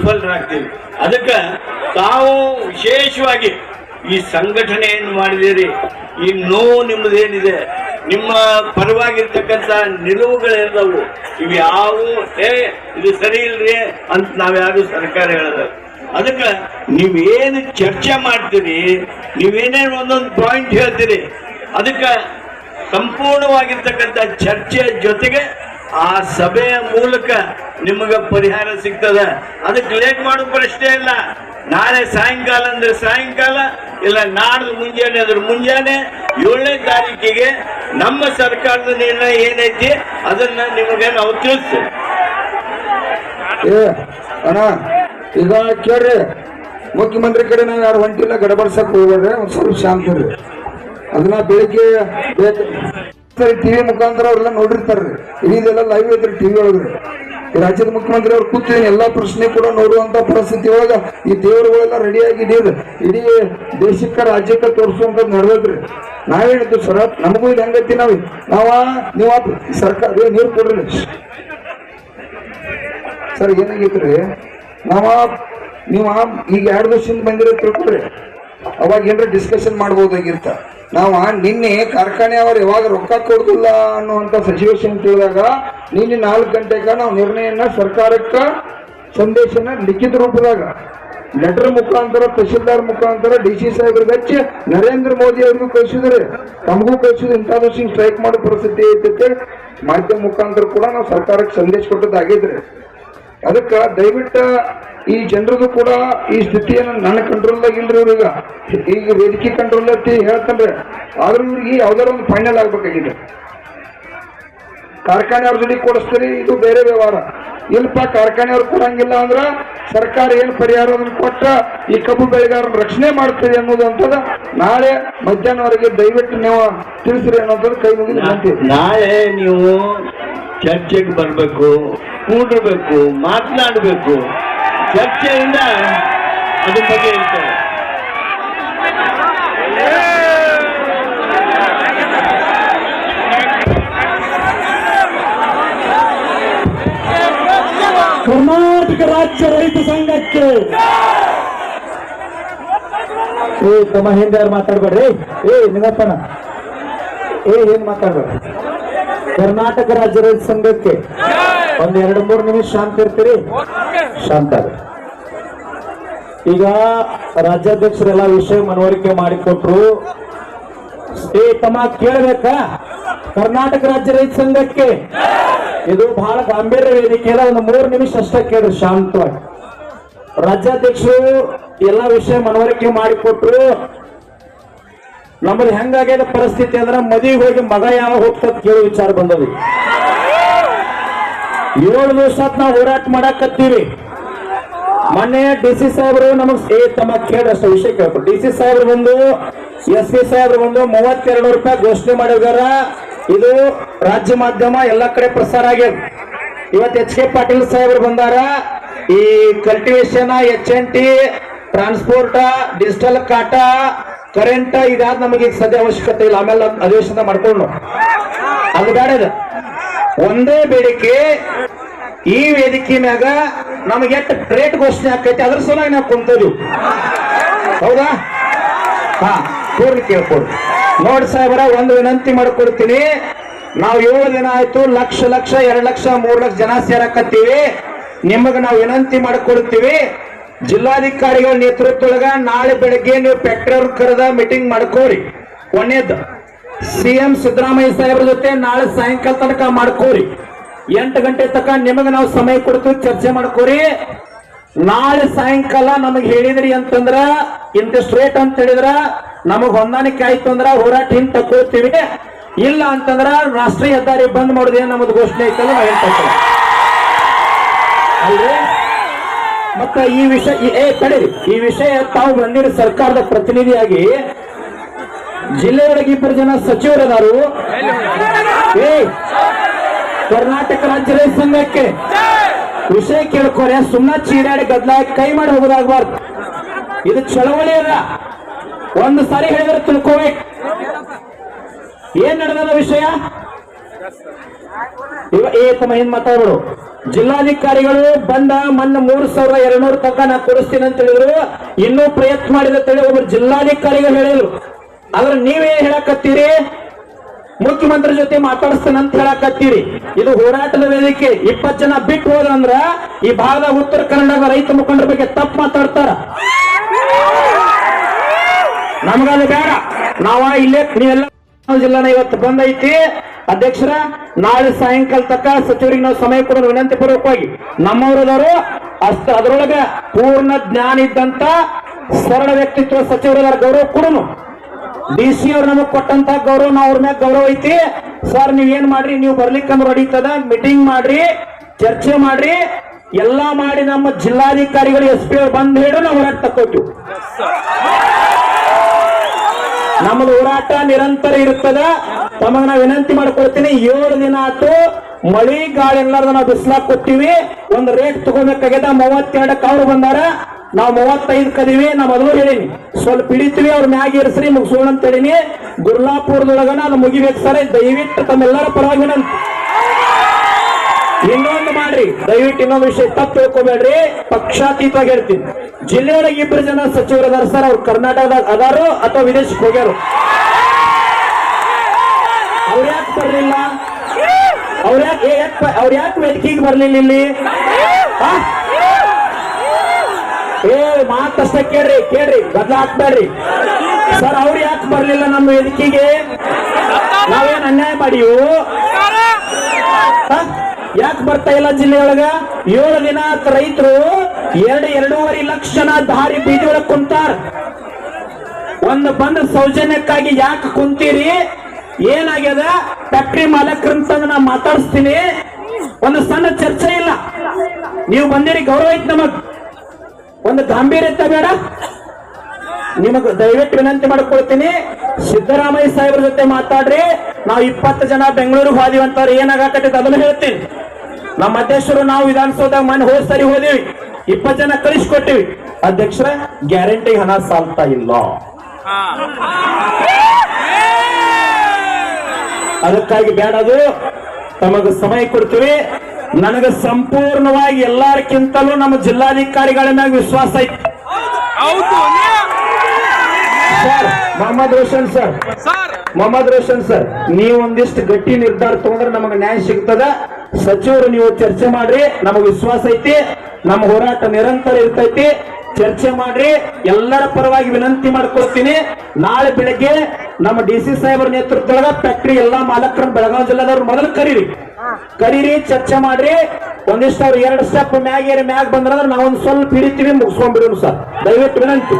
ವಿಫಲರಾಗ್ತೀವಿ ಅದಕ್ಕೆ ತಾವು ವಿಶೇಷವಾಗಿ ಈ ಸಂಘಟನೆಯನ್ನು ಮಾಡಿದಿರಿ ಈ ನೋವು ನಿಮ್ಮದೇನಿದೆ? ನಿಮ್ಮ ಪರವಾಗಿರ್ತಕ್ಕಂಥ ನಿಲುವುಗಳೆಲ್ಲವು ಇವು ಯಾವು ಏ, ಇದು ಸರಿ ಇಲ್ರಿ ಅಂತ ನಾವ್ಯಾರು ಸರ್ಕಾರ ಹೇಳದ. ಅದಕ್ಕೆ ನೀವೇನು ಚರ್ಚೆ ಮಾಡ್ತೀರಿ? ನೀವೇನೇನು ಒಂದೊಂದು ಪಾಯಿಂಟ್ ಹೇಳ್ತೀರಿ? ಅದಕ್ಕೆ ಸಂಪೂರ್ಣವಾಗಿರ್ತಕ್ಕಂಥ ಚರ್ಚೆಯ ಜೊತೆಗೆ ಆ ಸಭೆಯ ಮೂಲಕ ನಿಮಗೆ ಪರಿಹಾರ ಸಿಗ್ತದ. ಅದಕ್ಕೆ ಲೇಟ್ ಮಾಡೋ ಪ್ರಶ್ನೆ ಇಲ್ಲ. ನಾಳೆ ಸಾಯಂಕಾಲ ಅಂದ್ರೆ ಸಾಯಂಕಾಲ, ಇಲ್ಲ ನಾಡ್ದು ಮುಂಜಾನೆ ಅದ್ರ ಮುಂಜಾನೆ. ಏಳನೇ ತಾರೀಕಿಗೆ ನಮ್ಮ ಸರ್ಕಾರದ ನಿರ್ಣಯ ಏನೈತಿ? ಅದನ್ನ ನಿಮಗೆ ನಾವು ತಿಳಿಸ್ತೇವೆ. ಈಗ ಕೇಳ್ರಿ. ಮುಖ್ಯಮಂತ್ರಿ ಕಡೆ ನಾವು ಯಾರು ಹೊಂಟಿಲ್ಲ, ಗಡಬಡ್ಸಕ್ ಹೋಗ್ಬೇಡ್ರಿ, ಒಂದ್ ಸ್ವಲ್ಪ ಶಾಂತ ಇರ್ರಿ. ಅದನ್ನ ಬೆಳಿಗ್ಗೆ ಟಿವಿ ಮುಖಾಂತರ ಅವ್ರೆಲ್ಲ ನೋಡಿರ್ತಾರ್ರಿ ಇದೆಲ್ಲ ಲೈವ್ ಐತ್ರಿ ಟಿವಿ ಒಳಗ್ರಿ ರಾಜ್ಯದ ಮುಖ್ಯಮಂತ್ರಿ ಅವ್ರು ಕೂತಿದ್ದೀನಿ ಎಲ್ಲಾ ಪ್ರಶ್ನೆ ಕೂಡ ನೋಡುವಂತ ಪರಿಸ್ಥಿತಿ ಒಳಗ ಈ ದೇವರುಗಳೆಲ್ಲ ರೆಡಿಯಾಗಿ ಇಡೀ ಇಡೀ ದೇಶಕ್ಕೆ, ರಾಜ್ಯಕ್ಕೆ ತೋರಿಸುವಂತದ್ದು ನಡೆದೈತ್ರಿ ನಾವೇನಿದ್ದು ಸರ, ನಮಗೂ ಇದು ಹೆಂಗೈತಿ ನಾವ್ ನಾವ ನೀವ ಸರ್ಕಾರ ನೀರು ಕೊಡ್ರಿ ಸರ್, ಏನಾಗೈತ್ರಿ? ನಾವ ನೀವ ಈಗ ಎರಡು ವರ್ಷದಿಂದ ಬಂದಿರೋ ತಿಳ್ಕೊಡ್ರಿ ಅವಾಗ ಏನ್ರ ಡಿಸ್ಕಷನ್ ಮಾಡ್ಬೋದಾಗಿರ್ತ ನಾವ ನಿನ್ನೆ ಕಾರ್ಖಾನೆ ಅವ್ರು ಯಾವಾಗ ರೊಕ್ಕ ಕೊಡುದಿಲ್ಲ ಅನ್ನುವಂತ ಸಿಚುವೇಶನ್ ಕೇಳಿದಾಗ ನಿನ್ನೆ ನಾಲ್ಕು ಗಂಟೆಗ ನಾವು ನಿರ್ಣಯನ ಸರ್ಕಾರಕ್ಕ ಸಂದೇಶನ ಲಿಖಿತ ರೂಪದಾಗ ಲೆಟರ್ ಮುಖಾಂತರ ತಹಶೀಲ್ದಾರ್ ಮುಖಾಂತರ ಡಿ ಸಿ ಸಾಹೇಬ್ರಿಗೆ ಹಚ್ಚಿ ನರೇಂದ್ರ ಮೋದಿ ಅವ್ರಿಗೂ ಕಳಿಸಿದ್ರೆ. ತಮಗೂ ಕಳಿಸಿದ್ರು. ಇಂಥದ್ದು ಸ್ಟ್ರೈಕ್ ಮಾಡೋ ಪರಿಸ್ಥಿತಿ ಐತೆ ಮಾಧ್ಯಮ ಮುಖಾಂತರ ಕೂಡ ನಾವು ಸರ್ಕಾರಕ್ಕೆ ಸಂದೇಶ ಕೊಟ್ಟದ್ದಾಗಿದ್ರೆ. ಅದಕ್ಕ ದಯವಿಟ್ಟು ಈ ಜನರದು ಕೂಡ ಈ ಸ್ಥಿತಿಯನ್ನು ನನ್ನ ಕಂಟ್ರೋಲ್ದಾಗ ಇಲ್ರಿ ಇವ್ರೀಗ ಈಗ. ವೇದಿಕೆ ಕಂಟ್ರೋಲ್ ಐತಿ ಹೇಳ್ತಾನ್ರಿ. ಆದ್ರೂ ಇವ್ರಿಗೆ ಯಾವ್ದಾರ ಒಂದು ಫೈನಲ್ ಆಗ್ಬೇಕಾಗಿದೆ. ಕಾರ್ಖಾನೆ ಅವ್ರ ಜೊತೆ ಕೊಡಿಸ್ತೀರಿ ಇದು ಬೇರೆ ವ್ಯವಹಾರ. ಇಲ್ಪ ಕಾರ್ಖಾನೆ ಅವ್ರು ಕೊಡಂಗಿಲ್ಲ ಅಂದ್ರ ಸರ್ಕಾರ ಏನು ಪರಿಹಾರ ಅದನ್ನ ಕೊಟ್ಟ ಈ ಕಬ್ಬು ಬೆಳೆಗಾರನ ರಕ್ಷಣೆ ಮಾಡ್ತೀರಿ ಅನ್ನೋದು ಅಂತದ ನಾಳೆ ಮಧ್ಯಾಹ್ನವರೆಗೆ ದಯವಿಟ್ಟು ನೀವು ತಿಳಿಸ್ರಿ ಅನ್ನೋದು ಕೈ ಮುಗಿದು ನಾಳೆ ನೀವು ಚರ್ಚೆಗೆ ಬರಬೇಕು ಕೂಡಬೇಕು ಮಾತನಾಡಬೇಕು. ಚರ್ಚೆಯಿಂದ ಅದ್ರ ಬಗ್ಗೆ ಕರ್ನಾಟಕ ರಾಜ್ಯ ರೈತ ಸಂಘಕ್ಕೆ. ಏ, ತಮ್ಮ ಹಿಂದೆ ಮಾತಾಡ್ಬೇಡ್ರಿ? ಏ ನಿಂಗಪ್ಪನ ಏ, ಏನ್ ಮಾತಾಡ್ಬೇಡ್ರಿ? ಕರ್ನಾಟಕ ರಾಜ್ಯ ರೈತ ಸಂಘಕ್ಕೆ. ಒಂದ್ ಎರಡು ಮೂರು ನಿಮಿಷ ಶಾಂತ ಇರ್ತೀರಿ? ಶಾಂತ. ಈಗ ರಾಜ್ಯಾಧ್ಯಕ್ಷರೆಲ್ಲ ವಿಷಯ ಮನವರಿಕೆ ಮಾಡಿಕೊಟ್ರು. ಏ, ತಮ್ಮ ಕೇಳಬೇಕ? ಕರ್ನಾಟಕ ರಾಜ್ಯ ರೈತ ಸಂಘಕ್ಕೆ ಇದು ಬಹಳ ಗಾಂಭೀರ್ಯ ವೇದಿಕೆ ಒಂದು ಮೂರು ನಿಮಿಷ ಅಷ್ಟೇ ಕೇಳಿ ಶಾಂತವಾಗಿ. ರಾಜ್ಯಾಧ್ಯಕ್ಷರು ಎಲ್ಲಾ ವಿಷಯ ಮನವರಿಕೆ ಮಾಡಿಕೊಟ್ರು. ನಮ್ಮದು ಹೆಂಗಾಗ್ಯದ ಪರಿಸ್ಥಿತಿ ಅಂದ್ರೆ ಮದುವೆ ಹೋಗಿ ಮಗ ಯಾವ ಹೋಗ್ತದ ಕೇಳೋ ವಿಚಾರ ಬಂದದ. ಏಳು ದಿವಸ ನಾವು ಹೋರಾಟ ಮಾಡಾಕತ್ತೀವಿ. ಮೊನ್ನೆ ಡಿ ಸಿ ಸಾಹೇಬರು ನಮಗ್ ತಮ್ಮ ಕೇಳಷ್ಟು ವಿಷಯ ಕೇಳ್ಕೊ ಡಿ ಸಿ ಸಾಹೇಬ್ರು ಬಂದು, ಎಸ್ ಪಿ ಸಾಹೇಬ್ರು ಬಂದು ಮೂವತ್ತೆರಡು ರೂಪಾಯಿ ಘೋಷಣೆ ಮಾಡಿದಾರ. ಇದು ರಾಜ್ಯ ಮಾಧ್ಯಮ ಎಲ್ಲಾ ಕಡೆ ಪ್ರಸಾರ ಆಗ್ಯದ. ಇವತ್ತು ಎಚ್ ಕೆ ಪಾಟೀಲ್ ಸಾಹೇಬ್ರು ಬಂದಾರ. ಈ cultivation H N T transport digital ಕಾಟ ಕರೆಂಟ್ ಇದಾದ ನಮಗೆ ಸದ್ಯ ಅವಶ್ಯಕತೆ ಇಲ್ಲ. ಆಮೇಲೆ ಅಧಿವೇಶನ ಮಾಡ್ಕೊಂಡು ಅದು ಬೇಡ. ಒಂದೇ ಬೇಡಿಕೆ ಈ ವೇದಿಕೆ ಮ್ಯಾಗ ನಮಗೆ ಎಷ್ಟು ರೇಟ್ ಘೋಷಣೆ ಆಕೈತಿ ಅದ್ರ ಸಲುವಾಗಿ ನಾವು ಕುಂತೀವಿ ಹೌದಾ? ಹಾ ಪೂರ್ಣ ಕೇಳ್ಕೊಡು. ನೋಡಿ ಸಾಹೇಬರ, ಒಂದು ವಿನಂತಿ ಮಾಡ್ಕೊಡ್ತೀನಿ. ನಾವು ಏಳು ದಿನ ಆಯ್ತು, ಲಕ್ಷ ಲಕ್ಷ, ಎರಡು ಲಕ್ಷ, ಮೂರು ಲಕ್ಷ ಜನ ಸೇರಕತ್ತೀವಿ. ನಿಮಗೆ ನಾವು ವಿನಂತಿ ಮಾಡ್ಕೊಡ್ತೀವಿ. ಜಿಲ್ಲಾಧಿಕಾರಿಗಳ ನೇತೃತ್ವದೊಳಗ ನಾಳೆ ಬೆಳಗ್ಗೆ ನೀವು ಪೆಟ್ರೋಲ್ ಕರೆದ ಮೀಟಿಂಗ್ ಮಾಡ್ಕೋರಿ. ಕೊನೆಯದ್ದು ಸಿ ಎಂ ಸಿದ್ದರಾಮಯ್ಯ ಸಾಹೇಬ್ರ ಜೊತೆ ನಾಳೆ ಸಾಯಂಕಾಲ ತನಕ ಮಾಡ್ಕೋರಿ. ಎಂಟು ಗಂಟೆ ತನಕ ನಿಮಗೆ ನಾವು ಸಮಯ ಕೊಡ್ತೀವಿ, ಚರ್ಚೆ ಮಾಡ್ಕೋರಿ. ನಾಳೆ ಸಾಯಂಕಾಲ ನಮಗೆ ಹೇಳಿದ್ರಿ ಅಂತಂದ್ರ ಇಂತಿಷ್ಟು ರೇಟ್ ಅಂತ ಹೇಳಿದ್ರ, ನಮಗ್ ಹೊಂದಾಣಿಕೆ ಆಯ್ತು ಅಂದ್ರ ಹೋರಾಟ ಹಿಂದ್ ತಕ್ಕೊಳ್ತೀವಿ ಇಲ್ಲ ಅಂತಂದ್ರ ರಾಷ್ಟ್ರೀಯ ಹೆದ್ದಾರಿ ಬಂದ್ ಮಾಡೋದೇ ನಮ್ದು ಘೋಷಣೆ ಐತಲ್ಲ, ನಾವು ಹೇಳ್ತಾ ಅಲ್ರಿ? ಮತ್ತ ಈ ವಿಷಯ ಏ, ತಡೀರಿ. ಈ ವಿಷಯ ತಾವು ಬಂದಿರೋ ಸರ್ಕಾರದ ಪ್ರತಿನಿಧಿಯಾಗಿ ಜಿಲ್ಲೆಯೊಳಗೆ ಇಬ್ಬರು ಜನ ಸಚಿವರದಾರು. ಏ ಕರ್ನಾಟಕ ರಾಜ್ಯ ರೈತ ಸಂಘಕ್ಕೆ ವಿಷಯ ಕೇಳ್ಕೊರೆ ಸುಮ್ಮನೆ ಚೀರಾಡಿ ಗದ್ಲ ಕೈ ಮಾಡಿ ಹೋಗೋದಾಗಬಾರ್ದು. ಇದು ಚಳವಳಿ ಅಲ್ಲ. ಒಂದು ಸಾರಿ ಹೇಳಿದ್ರೆ ತಿಳ್ಕೋಬೇಕು. ಏನ್ ನಡೆದ ವಿಷಯ? ತಮ್ಮ ಏನ್ ಮಾತಾಡ್ಬಿಡು ಜಿಲ್ಲಾಧಿಕಾರಿಗಳು ಬಂದ ಮನ್ನ ಮೂರ್ ಸಾವಿರ ಎರಡ್ನೂರು ತನಕ ನಾ ಕೊಡಿಸ್ತೀನಿ ಅಂತ ಹೇಳಿದ್ರು. ಇನ್ನೂ ಪ್ರಯತ್ನ ಮಾಡಿದ ತಳಿ ಒಬ್ಬರು ಜಿಲ್ಲಾಧಿಕಾರಿಗಳು ಹೇಳಿದ್ರು. ಆದ್ರೆ ನೀವೇ ಹೇಳಕತ್ತೀರಿ? ಮುಖ್ಯಮಂತ್ರಿ ಜೊತೆ ಮಾತಾಡಿಸ್ತೇನೆ ಅಂತ ಹೇಳಕತ್ತೀರಿ. ಇದು ಹೋರಾಟದ ವೇದಿಕೆ. ಇಪ್ಪತ್ತು ಜನ ಬಿಟ್ಟು ಹೋದಂದ್ರ ಈ ಭಾಗದ ಉತ್ತರ ಕನ್ನಡದ ರೈತ ಮುಖಂಡರ ಬಗ್ಗೆ ತಪ್ಪು ಮಾತಾಡ್ತಾರ. ನಮಗದು ಬೇಡ. ನಾವ ಇಲ್ಲೇ ನೀವೆಲ್ಲ ಜಿಲ್ಲಾನ ಇವತ್ತು ಬಂದೈತಿ. ಅಧ್ಯಕ್ಷರ, ನಾಳೆ ಸಾಯಂಕಾಲ ತಕ್ಕ ಸಚಿವರಿಗೆ ನಾವು ಸಮಯ ಕೊಡೋದು ವಿನಂತಿ ಪೂರ್ವಕವಾಗಿ ನಮ್ಮವರದವರು ಅಷ್ಟ ಅದರೊಳಗ ಪೂರ್ಣ ಜ್ಞಾನ ಇದ್ದಂತ ಸರಳ ವ್ಯಕ್ತಿತ್ವ ಸಚಿವರ ಗೌರವ ಕೊಡೋನು. ಡಿ ಸಿ ಅವ್ರು ನಮಗ್ ಕೊಟ್ಟಂತ ಗೌರವ, ನಾವ್ ಅವ್ರ ಮ್ಯಾಗ ಗೌರವ ಐತಿ. ಸರ್ ನೀವ್ ಏನ್ ಮಾಡ್ರಿ? ನೀವು ಬರ್ಲಿಕ್ಕಂದ್ರೆ ಹೊಡಿತದ ಮೀಟಿಂಗ್ ಮಾಡ್ರಿ, ಚರ್ಚೆ ಮಾಡ್ರಿ. ಎಲ್ಲಾ ಮಾಡಿ ನಮ್ಮ ಜಿಲ್ಲಾಧಿಕಾರಿಗಳು ಎಸ್ ಪಿ ಅವ್ರು ಬಂದ್ ಹೇಳಿ ನಾವು ಹೋರಾಟ ತಕ್ಕೋತೀವಿ. ನಮ್ದು ಹೋರಾಟ ನಿರಂತರ ಇರುತ್ತದ ತಮಗ ನಾ ವಿನಂತಿ ಮಾಡ್ಕೊಳ್ತೀನಿ, ಏಳು ದಿನ ಆತು ಮಳಿ, ಗಾಳಿ ಎಲ್ಲಾರ್ದ ನಾವು ಬಿಸ್ಲಾಕ್ ಕೊಟ್ಟಿವಿ. ಒಂದು ರೇಟ್ ತಗೋಬೇಕಾಗ್ಯದ, ಮೂವತ್ತೆರಡಕ್ಕೆ ಅವ್ರು ಬಂದಾರ. ನಾವು ಮೂವತ್ತೈದು ಕದೀವಿ ನಾ ಮೊದಲು ಹೇಳಿನಿ. ಸ್ವಲ್ಪ ಹಿಡಿತೀವಿ, ಅವ್ರ ಮ್ಯಾಗ ಇರಿಸ್ರಿ ಮುಗಿಸೋಣ ಅಂತ ಹೇಳಿನಿ. ಗುರ್ಲಾಪುರದೊಳಗ ನಾನು ಮುಗಿಬೇಕು ಸರ್ ದಯವಿಟ್ಟು ತಮ್ಮೆಲ್ಲರ ಪರವಾಗಿ ವಿನಂತಿ. ಇನ್ನೊಂದು ಮಾಡ್ರಿ, ದಯವಿಟ್ಟು ಇನ್ನೊಂದು ವಿಷಯ ತಪ್ಪು ತಿಳ್ಕೊಬೇಡ್ರಿ. ಪಕ್ಷಾತೀತವಾಗಿ ಹೇಳ್ತೀನಿ. ಜಿಲ್ಲೆಯೊಳಗೆ ಇಬ್ಬರು ಜನ ಸಚಿವರು ಅದಾರ ಸರ್, ಅವ್ರು ಕರ್ನಾಟಕದಾಗ ಅದಾರು ಅಥವಾ ವಿದೇಶಕ್ಕೆ ಹೋಗ್ಯಾರು? ಅವ್ರ ಯಾಕೆ ಬರ್ಲಿಲ್ಲ? ಅವ್ರ ಯಾಕೆ ಅವ್ರ ಯಾಕೆ ವೇದಿಕೆಗೆ ಬರ್ಲಿಲ್ಲ ಇಲ್ಲಿ? ಏ ಮಾತಷ್ಟ ಕೇಳ್ರಿ ಕೇಳ್ರಿ ಬದಲಾಗ್ಬೇಡ್ರಿ ಸರ್, ಅವ್ರು ಯಾಕೆ ಬರ್ಲಿಲ್ಲ ನಮ್ಮ ವೇದಿಕೆಗೆ? ನಾವೇನ್ ಅನ್ಯಾಯ ಮಾಡಿವು ಯಾಕೆ ಬರ್ತಾ ಇಲ್ಲ ಜಿಲ್ಲೆಯೊಳಗ? ಏಳು ದಿನ ರೈತರು ಎರಡು, ಎರಡೂವರೆ ಲಕ್ಷ ಜನ ದಾರಿ ಬೀದಿ ಒಳಗ್ ಕುಂತಾರ. ಒಂದ್ ಬಂದ ಸೌಜನ್ಯಕ್ಕಾಗಿ ಯಾಕೆ ಕುಂತೀರಿ? ಏನಾಗ್ಯದ? ಫ್ಯಾಕ್ಟ್ರಿ ಮಾಲಕರಂತಂದು ನಾ ಮಾತಾಡಿಸ್ತೀನಿ. ಒಂದು ಸಣ್ಣ ಚರ್ಚೆ ಇಲ್ಲ. ನೀವು ಬಂದಿರಿ ಗೌರವ ಐತ್ ನಮಗ್. ಒಂದು ಗಾಂಭೀರ್ಯತೆ ಬೇಡ. ನಿಮಗೆ ದಯವಿಟ್ಟು ವಿನಂತಿ ಮಾಡ್ಕೊಳ್ತೀನಿ. ಸಿದ್ದರಾಮಯ್ಯ ಸಾಹೇಬ್ರ ಜೊತೆ ಮಾತಾಡ್ರಿ. ನಾವು ಇಪ್ಪತ್ತು ಜನ ಬೆಂಗಳೂರಿಗೆ ಹೋದಿವಿ ಅಂತವ್ರು ಏನಾಗತ್ತೈತೆ ಅದನ್ನು ಹೇಳ್ತೀನಿ. ನಮ್ಮ ಅಧ್ಯಕ್ಷರು ನಾವು ವಿಧಾನಸೌಧ ಮನೆ ಹೋದ್ ಸರಿ ಹೋದಿವಿ. ಇಪ್ಪತ್ತು ಜನ ಕಳಿಸ್ಕೊಟ್ಟಿವಿ. ಅಧ್ಯಕ್ಷರ ಗ್ಯಾರಂಟಿ ಹಣ ಸಾಲ್ತಾ ಇಲ್ಲ. ಅದಕ್ಕಾಗಿ ಬೇಡದು ತಮಗೆ ಸಮಯ ಕೊಡ್ತೀವಿ. ನನಗ ಸಂಪೂರ್ಣವಾಗಿ ಎಲ್ಲಾರ್ಕಿಂತಲೂ ನಮ್ಮ ಜಿಲ್ಲಾಧಿಕಾರಿಗಳ ಮ್ಯಾಗ ವಿಶ್ವಾಸ ಐತಿ. Sir Mohammed Roshan sir. Sir. Mohammed Roshan sir ನೀವು ಒಂದಿಷ್ಟು ಗಟ್ಟಿ ನಿರ್ಧಾರ ತಗೊಂಡ್ರೆ ನಮಗೆ ನ್ಯಾಯ ಸಿಗ್ತದ. ಸಚಿವರು ನೀವು ಚರ್ಚೆ ಮಾಡ್ರಿ ನಮಗೆ ವಿಶ್ವಾಸ ಐತಿ. ನಮ್ಮ ಹೋರಾಟ ನಿರಂತರ ಇರ್ತೈತಿ. ಚರ್ಚೆ ಮಾಡ್ರಿ, ಎಲ್ಲರ ಪರವಾಗಿ ವಿನಂತಿ ಮಾಡ್ಕೊಳ್ತೀನಿ ನಾಳೆ ಬೆಳಗ್ಗೆ ನಮ್ಮ ಡಿ ಸಿ ಸಾಹೇಬರ ನೇತೃತ್ವದೊಳಗ ಫ್ಯಾಕ್ಟ್ರಿ ಎಲ್ಲಾ ಮಾಲಕರನ್ನ ಬೆಳಗಾವಿ ಜಿಲ್ಲಾದವ್ರು ಮೊದಲು ಕರೀರಿ. ಕರೀರಿ, ಚರ್ಚೆ ಮಾಡ್ರಿ. ಒಂದಿಷ್ಟು ಅವ್ರು ಎರಡು ಸ್ಟೆಪ್ ಮ್ಯಾಗ ಏರಿ ಮ್ಯಾಗ ಬಂದ್ರ ನಾವೊಂದು ಸ್ವಲ್ಪ ಹಿಡಿತೀವಿ ಮುಗಿಸ್ಕೊಂಡ್ಬಿಡೋಣ ಸರ್. ದಯವಿಟ್ಟು ವಿನಂತಿ.